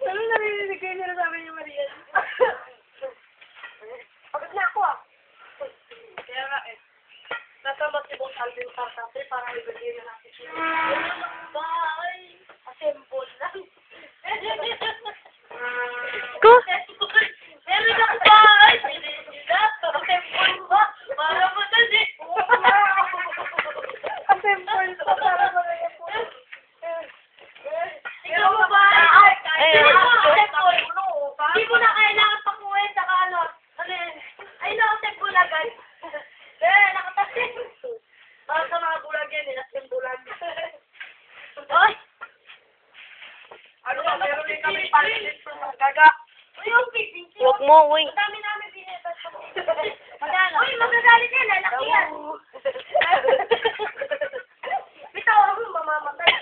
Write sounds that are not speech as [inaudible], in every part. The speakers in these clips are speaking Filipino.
Ano narinig kayo nila sabi ni Maria? Pagod na ako ah. Kaya nga eh. Nasama si Boss Alvin para ibigay na natin siya. Bye! Assemble lang. Ko? Meron ako bye! Assemble ba? Para mo na. Assemble pa para mo na yan po. Ikaw mo ba? Ay, Hindi mo ay. assemble. Hindi mo na kailangan pakuhin saka ano. Ano yun? Ay, na-assemble agad. Eh, nakatasin. Para sa bulag yan, inasembulan. Ay! Ano ba, meron din kami palit from gaga. Uy, yung piping Huwag mo, uy. Ang dami namin bineta. Magana. Uy, magagalit yan, lalaki yan. Bitaw ako, mamamatay.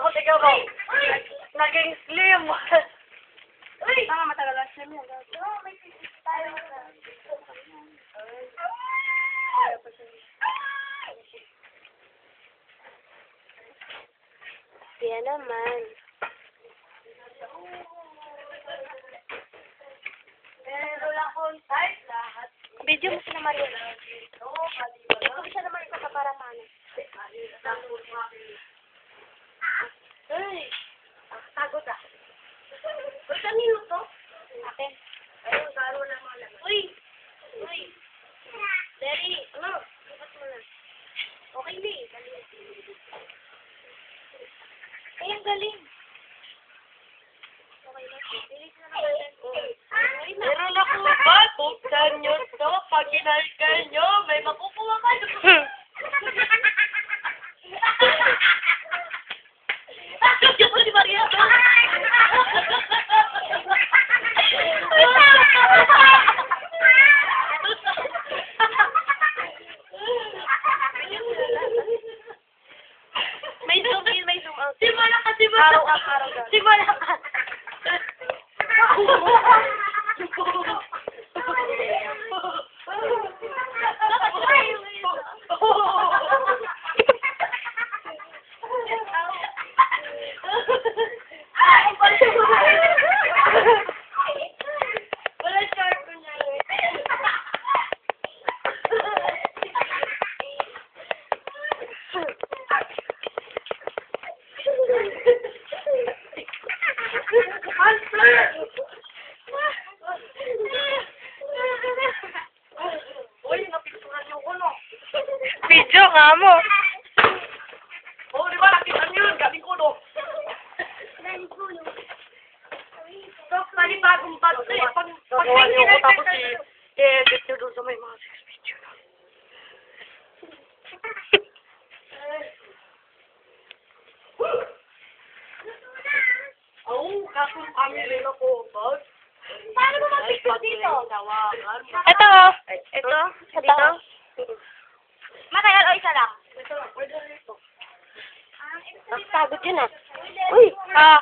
Ako, tigaw. Uy! Naging slim. Uy! Tama, matagal lang siya niya. Oo, may piping tayo. Yan naman. Video mo sila, Maria. Maliban. Ikaw siya naman ito para mano. Uy! Tagot ah. Uy, kanino to? Akin. Ayun, karo na mga laman. Uy! Uy! Larry, ano? Bukas mo na. Okay, Lee. Ay, ang galing. Meron ako ba? Buksan nyo to. Pag kinalkal nyo, may makukuha si Maria. [laughs] May zoom Simula ka, simula. Araw up, araw down. Simula ka. Wala [laughs] sharp ko niya. Uy, napicturan niyo ko, no? Video nga mo. Oo, di ba? Nakita niyo yun. Galing ko, no? Tapos, panibagong bago eh. Pag, pag niyo ko tapos i- i-edit doon sa may mga video na. Oo, kaso kami rin ako. Paano mo mag-picture dito? Ito, oh. ito, dito. Matagal o isa lang? Pagod yun ah. Uy, ah.